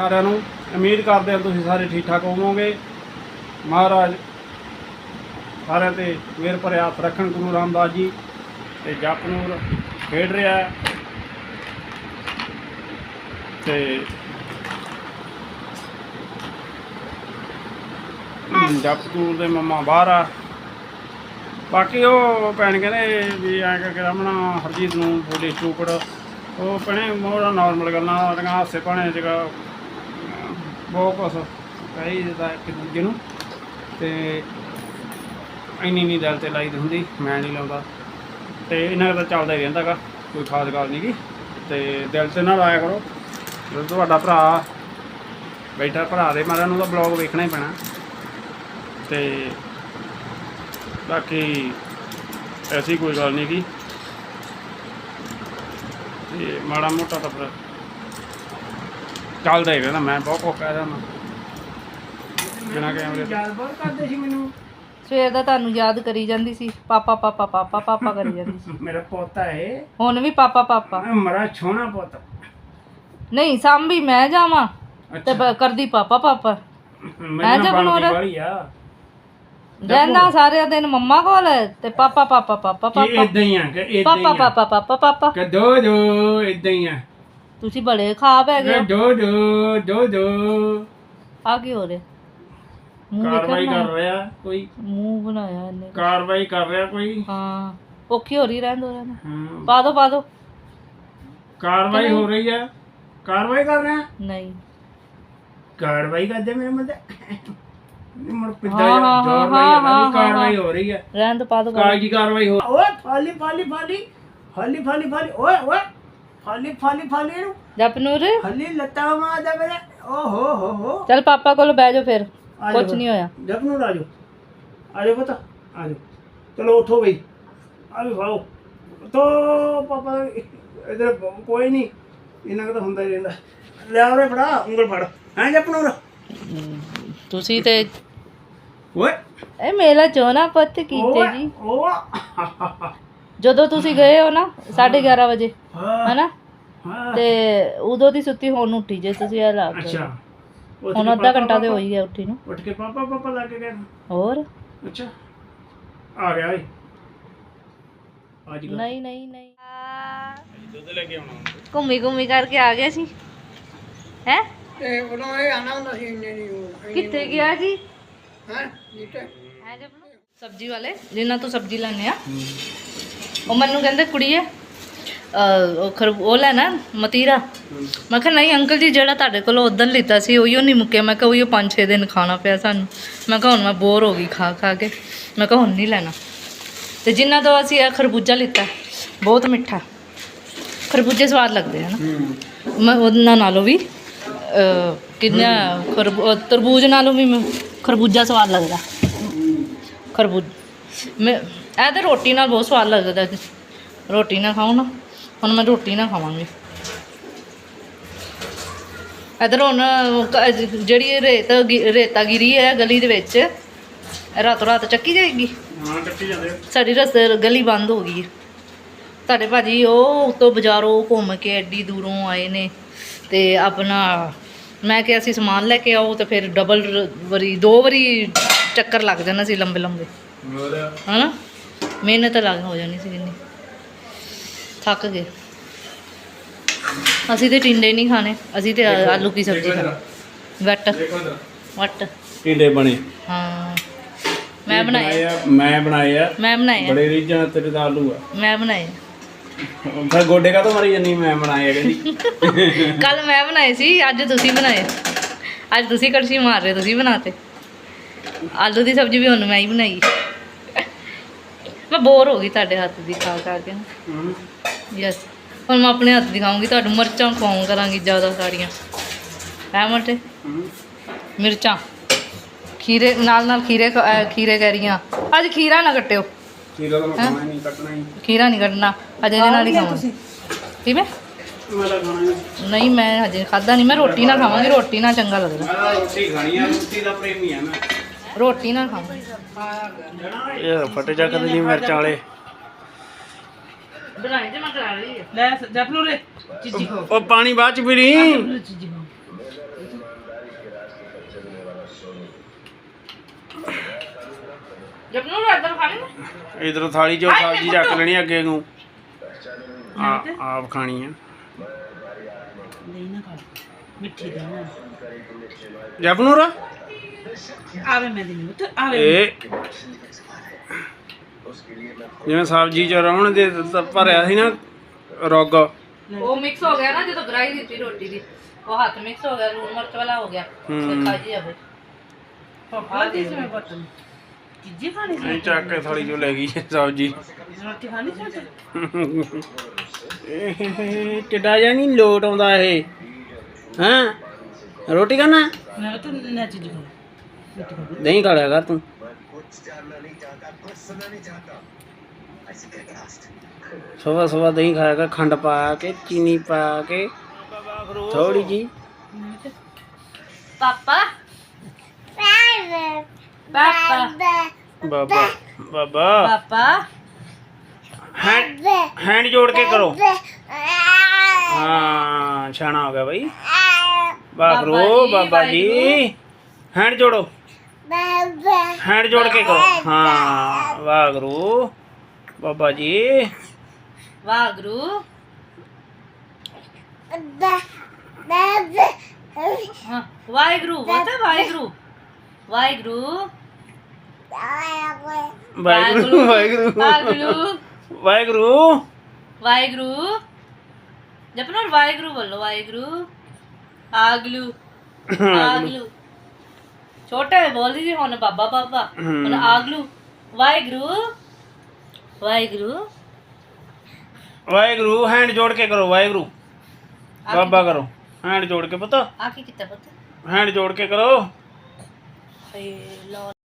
ਸਾਰਿਆਂ ਨੂੰ ਉਮੀਦ ਕਰਦੇ ਹਾਂ ਤੁਸੀਂ ਸਾਰੇ ਠੀਕ ਠਾਕ ਹੋਵੋਗੇ। ਮਹਾਰਾਜ ਸਾਰਿਆਂ ਤੇ ਮਿਹਰ ਭਰਿਆ ਹੱਥ ਰੱਖਣ ਗੁਰੂ ਰਾਮਦਾਸ ਜੀ ਤੇ ਜਪ ਨੂਰ ਖੇਡ ਰਿਹਾ ਹੈ। ਤੇ ਜਪ ਦੇ ਮੰਮਾ ਬਾਹਰ ਆ। ਬਾਕੀ ਉਹ ਭੈਣ ਕਹਿੰਦੇ ਵੀ ਐਂ ਕਰਕੇ ਰਮਣਾ, ਹਰਜੀਤ ਨੂੰ ਬੋਲੇ ਚੂਕੜ। ਉਹ ਭੈਣੇ ਮੋੜਾ ਨਾਰਮਲ ਗੱਲਾਂ, ਉਹਦੀਆਂ ਹਾਸੇ ਭਾਣੇ ਜਗਾ ਬਹੁਤ ਕੁਛ ਕਹੀ ਦਿੱਤਾ ਇੱਕ ਦੂਜੇ ਨੂੰ ਤੇ ਇੰਨੀ ਨਹੀਂ ਦਿਲ ਤੇ ਲਾਈ ਦੀ ਹੁੰਦੀ, ਮੈਂ ਨਹੀਂ ਲਾਉਂਦਾ। ਤੇ ਇਹਨਾਂ ਦਾ ਚੱਲਦਾ ਹੀ ਰਹਿੰਦਾਗਾ ਕੋਈ ਖਾਸ ਗੱਲ ਨਹੀਂ ਗੀ। ਤੇ ਦਿਲ ਤੇ ਨਾ ਲਾਇਆ ਕਰੋ। ਜਦੋਂ ਤੁਹਾਡਾ ਭਰਾ ਬੈਠਾ, ਭਰਾ ਦੇ ਮਾਰਿਆਂ ਨੂੰ ਤਾਂ ਬਲੌਗ ਵੇਖਣਾ ਹੀ ਪੈਣਾ। ਤੇ ਬਾਕੀ ਐਸੀ ਕੋਈ ਗੱਲ ਨਹੀਂ ਗੀ। ਤੇ ਮਾੜਾ ਮੋਟਾ ਤਾਂ ਚੱਲਦਾ ਹੀ ਰਹਿੰਦਾ ਮੈਂ ਬਹੁਤ ਕੁਝ ਕਹਿ ਦਿੰਦਾ ਬਿਨਾਂ ਕੈਮਰੇ ਤੋਂ। ਯਾਦ ਬਹੁਤ ਕਰਦੇ ਸੀ ਮੈਨੂੰ। ਸਵੇਰ ਦਾ ਤੁਹਾਨੂੰ ਯਾਦ ਕਰੀ ਜਾਂਦੀ ਸੀ ਪਾਪਾ ਪਾਪਾ ਪਾਪਾ ਪਾਪਾ ਕਰੀ ਜਾਂਦੀ ਸੀ। ਮੇਰਾ ਪੋਤਾ ਹੈ ਹੁਣ ਵੀ ਪਾਪਾ ਪਾਪਾ। ਮਰਾ ਛੋਣਾ ਪੁੱਤ। ਨਹੀਂ ਸਾਂਭੀ ਮੈਂ ਜਾਵਾਂ ਤੇ ਬ- ਕਰਦੀ ਪਾਪਾ ਪਾਪਾ। ਮੈਂ ਜਬ ਜਬ ਨੂਰ- ਵਾਲੀ ਆ। ਰਹਿੰਦਾ ਸਾਰਿਆਂ ਦਿਨ ਮੰਮਾ ਕੋਲ ਤੇ ਪਾਪਾ ਪਾਪਾ ਪਾਪਾ ਕਿ ਪਾਪਾ। ਇਦਾਂ ਹੀ ਆ ਕਿ ਇਦਾਂ ਹੀ ਪਾਪਾ ਆ। ਪਾਪਾ ਪਾਪਾ ਪਾਪਾ। ਕਿ ਦੋ ਦੋ ਇਦਾਂ ਹੀ ਆ। ਤੁਸੀਂ ਬੜੇ ਖਾ ਪੈ ਗਏ ਦੋ ਦੋ ਦੋ ਦੋ ਆ ਕੀ ਹੋ ਰਿਹਾ? ਮੂੰਹ ਕਾਰਵਾਈ ਕਰ ਰਿਹਾ ਕੋਈ? ਮੂੰਹ ਬਣਾਇਆ ਇਹਨੇ। ਕਾਰਵਾਈ ਕਰ ਰਿਹਾ ਕੋਈ? ਹਾਂ ਔਖੀ ਹੋ ਰਹੀ ਰਹਿੰਦੋ ਰਹਿੰਦੋ ਹਾਂ। ਪਾ ਦੋ ਪਾ ਦੋ। ਕਾਰਵਾਈ ਹੋ ਰਹੀ ਆ? ਕਾਰਵਾਈ ਕਰ ਰਿਹਾ? ਨਹੀਂ। ਕਾਰਵਾਈ ਕਰਦੇ ਮੇਰੇ ਮਤੇ ਮਰ ਪਿੱਛਾ ਹਾਂ, ਹਾਂ, ਜੋਰ ਹਾਂ, ਹਾਂ, ਹਾਂ, ਕਾਰਵਾਈ ਹੋ ਰਹੀ ਹੈ ਰਹਿਣ ਦੋ ਪਾ ਦੋ। ਕਾਗਜ਼ੀ ਕਾਰਵਾਈ ਹੋ ਓਏ ਫਾਲੀ ਫਾਲੀ ਫਾਲੀ। ਫਾਲੀ ਫਾਲੀ ਫਾਲੀ। ਓਏ ਓਏ। ਫਾਲੀ ਫਾਲੀ ਫਾਲੀ ਨੂੰ ਜਪਨੂਰ। ਫਾਲੀ ਲੱਤਾਂ ਮਾਰਦਾ ਮੇਰੇ। ਓ ਹੋ ਹੋ ਹੋ। ਚੱਲ ਪਾਪਾ ਕੋਲ ਬਹਿ ਜਾਓ ਫਿਰ। ਆ ਜਾਓ ਕੁਝ ਨਹੀਂ ਹੋਇਆ। ਜਬ ਨੂੰ ਰਾਜੋ ਆ ਜਾਓ ਪਤਾ ਆ ਜਾਓ। ਚਲੋ ਉਠੋ ਬਈ। ਆ ਵੀ ਫਾਓ ਤੋ ਪਾਪਾ। ਇਧਰ ਕੋਈ ਨਹੀਂ। ਇਹਨਾਂ ਦਾ ਤਾਂ ਹੁੰਦਾ ਹੀ ਰਹਿੰਦਾ। ਲੈ ਆਰੇ ਫੜਾ ਉਂਗਲ ਫੜ। ਹੈ ਜਪਨੂਰ? ਤੁਸੀਂ ਤੇ ਓਏ। ਇਹ ਮੇਲਾ ਚੋਣਾ ਪੁੱਤ ਕੀਤੇ ਜੀ। ਓ ਜਦੋਂ ਤੁਸੀਂ ਗਏ ਹੋ ਨਾ 11:30 ਵਜੇ ਹਾਂ। ਹਨਾ? ਹਾਂ। ਤੇ ਉਦੋਂ ਦੀ ਸੁੱਤੀ ਹੁਣ ਉੱਠੀ ਜੇ ਤੁਸੀਂ ਇਹ ਲਾ ਕੇ। ਅੱਛਾ। ਉੱਠ ਹੁਣ ਕੇ ਅੱਧਾ ਪਾਪਾ- ਘੰਟਾ ਤੇ ਹੋ ਹੀ ਗਿਆ ਉੱਠੀ ਨੂੰ। ਉੱਠ ਕੇ ਪਾਪਾ ਪਾਪਾ ਲਾ ਕੇ ਗਿਆ ਹੋਰ? ਅੱਛਾ। ਆ ਗਿਆ ਅੱਜ ਨਹੀਂ ਨਹੀਂ ਨਹੀਂ। ਦੁੱਧ ਲੈ ਕੇ ਆਉਣਾ ਘੁੰਮੀ ਘੁੰਮੀ ਕਰਕੇ ਆ ਗਏ ਸੀ ਹੈ? ਤੇ ਉਦੋਂ ਇਹ ਆਣਾ ਹੁੰਦਾ ਸੀ ਇੰਨੇ ਨਹੀਂ ਕਿੱਥੇ ਗਿਆ ਜੀ? ਹੈ? ਨੀਟੇ। ਸਬਜ਼ੀ ਵਾਲੇ ਜਿਨ੍ਹਾਂ ਤੋਂ ਸਬਜ਼ੀ ਲੈਣੇ ਆ। ਉਹ ਮੈਨੂੰ ਕਹਿੰਦੇ ਕੁੜੀਏ ਅਹ, ਉਹ ਖਰ ਉਹ ਲੈਣਾ ਮਤੀਰਾ। ਮੈਂ ਕਿਹਾ ਨਹੀਂ ਅੰਕਲ ਜੀ ਜਿਹੜਾ ਤੁਹਾਡੇ ਕੋਲ ਉਦੋਂ ਲਿੱਤਾ ਸੀ ਉਹੀਓ ਨਹੀਂ ਮੁੱਕਿਆ। ਮੈਂ ਕਿਹਾ ਉਹੀਓ 5-6 ਦਿਨ ਖਾਣਾ ਪਿਆ ਸਾਨੂੰ। ਮੈਂ ਕਿਹਾ ਹੁਣ ਮੈਂ ਬੋਰ ਹੋ ਗਈ ਖਾ ਖਾ ਕੇ। ਮੈਂ ਕਿਹਾ ਹੁਣ ਨਹੀਂ ਲੈਣਾ। ਤੇ ਜਿਨ੍ਹਾਂ ਤੋਂ ਅਸੀਂ ਇਹ ਖਰਬੂਜਾ ਲਿੱਤਾ ਬਹੁਤ ਮਿੱਠਾ। ਖਰਬੂਜੇ ਸਵਾਦ ਲੱਗਦੇ ਹਨ ਮੈਂ ਉਹਨਾਂ ਨਾਲੋਂ ਵੀ ਕਿੰਨਾ ਖਰਬੂ ਤਰਬੂਜ ਨਾਲੋਂ ਵੀ ਮੈਂ- ਖਰਬੂਜਾ ਸਵਾਦ ਲੱਗਦਾ। ਖਰਬੂਜ ਮੈਂ ਇਹ ਤਾਂ ਰੋਟੀ ਨਾਲ ਬਹੁਤ ਸਵਾਦ ਲੱਗਦਾ। ਰੋਟੀ ਨਾਲ ਖਾਓ ਨਾ। ਹੁਣ ਮੈਂ ਰੋਟੀ ਨਾਲ ਖਾਵਾਂਗੀ। ਇਧਰ ਹੁਣ ਜਿਹੜੀ ਰੇਤ ਰੇਤਾ ਗਿਰੀ ਹੈ ਗਲੀ ਦੇ ਵਿੱਚ ਰਾਤੋਂ ਰਾਤ ਚੱਕੀ ਜਾਏਗੀ? ਹਾਂ ਟੱਕੀ ਜਾਂਦੇ ਸਾਡੀ ਰਸਤੇ ਗਲੀ ਬੰਦ ਹੋ ਗਈ ਹੈ। ਤੁਹਾਡੇ ਭਾਜੀ ਉਹ ਉਤੋਂ ਬਾਜ਼ਾਰੋਂ ਘੁੰਮ ਕੇ ਐਡੀ ਦੂਰੋਂ ਆਏ ਨੇ ਤੇ ਆਪਣਾ ਮੈਂ ਕਿਹਾ ਸੀ ਸਮਾਨ ਲੈ ਕੇ ਆਓ ਤੇ ਫਿਰ ਡਬਲ ਵਾਰੀ ਦੋ ਵਾਰੀ ਚੱਕਰ ਲੱਗ ਜਾਣਾ ਸੀ ਲੰਬੇ ਲੰਬੇ ਹਨਾ? ਮਿਹਨਤ ਲੱਗ ਹੋ ਜਾਣੀ ਸੀ ਕਿੰਨੀ। ਥੱਕ ਗਏ। ਅਸੀਂ ਤੇ ਟਿੰਡੇ ਨਹੀਂ ਖਾਣੇ ਅਸੀਂ ਤੇ ਆਲੂ ਕੀ ਸਬਜ਼ੀ ਖਾਣੀ। ਵੱਟ। ਵੱਟ। ਟਿੰਡੇ ਬਣੇ। ਹਾਂ। ਮੈਂ ਬਣਾਏ ਆ। ਮੈਂ ਬਣਾਏ ਆ। ਮੈਂ ਬਣਾਏ ਆ, ਬੜੇ ਰੀਝਾਂ ਤੇਰੇ ਦਾ ਆਲੂ ਆ। ਮੈਂ ਬਣਾਏ ਫਿਰ ਗੋਡੇ ਕਾ ਤੋਂ ਮਰੀ ਜੰਨੀ ਮੈਂ ਬਣਾਏ ਕਹਿੰਦੀ। ਕੱਲ ਮੈਂ ਬਣਾਏ ਸੀ ਅੱਜ ਤੁਸੀਂ ਬਣਾਏ। ਅੱਜ ਤੁਸੀਂ ਕੜਛੀ ਮਾਰ ਰਹੇ ਤੁਸੀਂ ਬਣਾਤੇ। ਆਲੂ ਦੀ ਸਬਜ਼ੀ ਵੀ ਹੁਣ ਮੈਂ ਹੀ ਬਣਾਈ। ਮੈਂ ਬੋਰ ਹੋ ਗਈ ਤੁਹਾਡੇ ਹੱਥ ਦੀ ਖਾ ਖਾ ਕੇ ਹਮ। ਯੈਸ ਹੁਣ ਮੈਂ ਆਪਣੇ ਹੱਥ ਦੀ ਖਾਊਂਗੀ ਤੁਹਾਨੂੰ ਮਿਰਚਾਂ ਖਵਾਉਂ ਕਰਾਂਗੀ ਜ਼ਿਆਦਾ ਸਾਰੀਆਂ। ਹੈ ਮਟੇ। ਮਿਰਚਾਂ। ਖੀਰੇ ਨਾਲ ਨਾਲ ਖੀਰੇ ਅਹ ਖੀਰੇ ਕਹਿ ਰਹੀਆਂ ਅੱਜ ਖੀਰਾ ਨਾ ਕੱਟਿਓ। ਖੀਰਾ ਤਾਂ ਮੈਂ ਖਾਣਾ ਹੀ ਨਹੀਂ ਕੱਟਣਾ ਹੀ। ਖੀਰਾ ਨਹੀਂ ਕੱਟਣਾ। ਅੱਜ ਇਹਦੇ ਨਾਲ ਹੀ ਖਾਵਾਂਗੀ। ਕਿਵੇਂ? ਮੈਂ ਤਾਂ ਖਾਣਾ ਹੀ ਨਹੀਂ। ਨਹੀਂ ਮੈਂ ਹਜੇ ਖਾਦਾ ਨਹੀਂ। ਮੈਂ ਰੋਟੀ ਨਾਲ ਖਾਵਾਂਗੀ ਰੋਟੀ ਨਾਲ ਚੰਗਾ ਲੱਗਦਾ। ਮੈਂ ਤਾਂ ਰੋਟੀ ਖਾਣੀ ਆ ਰੋਟੀ ਦਾ ਪ੍ਰੇਮੀ ਆ ਮੈਂ। ਰੋਟੀ ਨਾਲ ਖਾਵਾਂਗੀ ਇਹ ਫਟੇ ਜਾ ਕਦੇ ਜੀ ਮਿਰਚਾਂ ਵਾਲੇ। ਬਣਾਈ ਤੇ ਮੈਂ ਕਰਾ ਲਈ ਲੈ ਜਪਨੂ ਰੇ ਚੀਜੀ ਉਹ ਪਾਣੀ ਬਾਅਦ ਚ ਪੀ ਲਈ ਜਪਨੂ ਇੱਧਰ ਖਾਣੀ ਨਾ ਇਧਰੋਂ ਥਾਲੀ ਚੋਂ ਸਬਜ਼ੀ ਚੱਕ ਲੈਣੀ ਅੱਗੇ ਨੂੰ। ਆ ਆਪ ਖਾਣੀ ਆ। ਨਹੀਂ ਨਾ ਖਾ। ਮਿੱਠੀ ਦੇ ਨਾ। ਮੈਂ ਆਵੇ ਇਹ ਜਿਵੇਂ ਸਬਜ਼ੀ ਚ ਰਵਣ ਦੇ ਤ- ਭਰਿਆ ਸੀ ਨਾ ਰੁੱਗ। ਉਹ ਮਿਕਸ ਹੋ ਗਿਆ ਨਾ ਜਦੋਂ ਗਰਾਈ ਦਿੱਤੀ ਰੋਟੀ ਦੀ। ਉਹ ਹੱਥ ਮਿਕਸ ਹੋ ਗਿਆ ਲੂਣ ਮਿਰਚ ਵਾਲਾ ਹੋ ਗਿਆ। ਤੇ ਖਾ ਜੀ ਆਵੇ ਪਾਪਾ ਦੇ ਸੇ ਪੁੱਤ। ਚੀਜ਼ੀ ਖਾਣੀ ਸੀ? ਇਹ ਚੱਕ ਕੇ ਥਾਲੀ ਚੋਂ ਲੈ ਗਈ ਸਬਜ਼ੀ ਰੋਟੀ ਖਾਣੀ ਸੀ ਪੁੱਤ? ਇਹ ਟਿੱਡਾ ਜਾਂ ਨਹੀਂ ਲੋਟ ਆਉਂਦਾ ਇਹ? ਹਾਂ? ਰੋਟੀ ਖਾਣਾ? ਮੈਂ ਤਾਂ ਨਾ ਚੀਜ਼ ਖਾ ਰੋਟੀ ਖਾ ਦਹੀਂ ਖਾ ਲਿਆ ਕਰ ਤੂੰ ਸਵਾ ਸਵਾ ਦਹੀਂ ਖਾਇਆ ਕਰ ਖੰਡ ਪਾ ਕੇ ਚੀਨੀ ਪਾ ਕੇ ਥੋੜੀ ਜੀ ਪਾਪਾ ਪਾਪਾ ਬਾਬਾ ਬਾਬਾ ਪਾਪਾ ਹੈਂਡ ਹੈਂਡ ਜੋੜ ਕੇ ਕਰੋ ਹਾਂ ਛਾਣਾ ਹੋ ਗਿਆ ਬਾਈ ਬਾਬਰੋ ਬਾਬਾ ਜੀ ਹੈਂਡ ਜੋੜੋ ਹੈਂਡ ਜੋੜ ਕੇ ਕਰੋ ਹਾਂ ਵਾਗਰੂ ਬਾਬਾ ਜੀ ਵਾਗਰੂ ਹਾਂ ਵਾਹਿਗੁਰੂ ਬੋਲਦਾ ਵਾਹਿਗੁਰੂ ਵਾਹਿਗੁਰੂ ਵਾਹਿਗੁਰੂ ਵਾਹਿਗੁਰੂ ਵਾਹਿਗੁਰੂ ਵਾਹਿਗੁਰੂ ਵਾਹਿਗੁਰੂ ਜਪਨੋਰ ਵਾਹਿਗੁਰੂ ਬੋਲੋ ਵਾਹਿਗੁਰੂ ਆਗਲੂ ਆਗਲੂ ਛੋਟੇ ਬੋਲਦੀ ਸੀ ਹੁਣ ਬਾਬਾ ਬਾਬਾ। ਹੁਣ ਆਗਲੂ। ਵਾਹਿਗੁਰੂ ਵਾਹਿਗੁਰੂ। ਵਾਹਿਗੁਰੂ ਹੈਂਡ ਜੋੜ ਕੇ ਕਰੋ ਵਾਹਿਗੁਰੂ। ਬਾਬਾ ਕਰੋ। ਹੈਂਡ ਜੋੜ ਕੇ ਪਤਾ। ਆ ਕੀ ਕੀਤਾ ਪੁੱਤ। ਹੈਂਡ ਜੋੜ ਕੇ ਕਰੋ। ਏ ਲੋ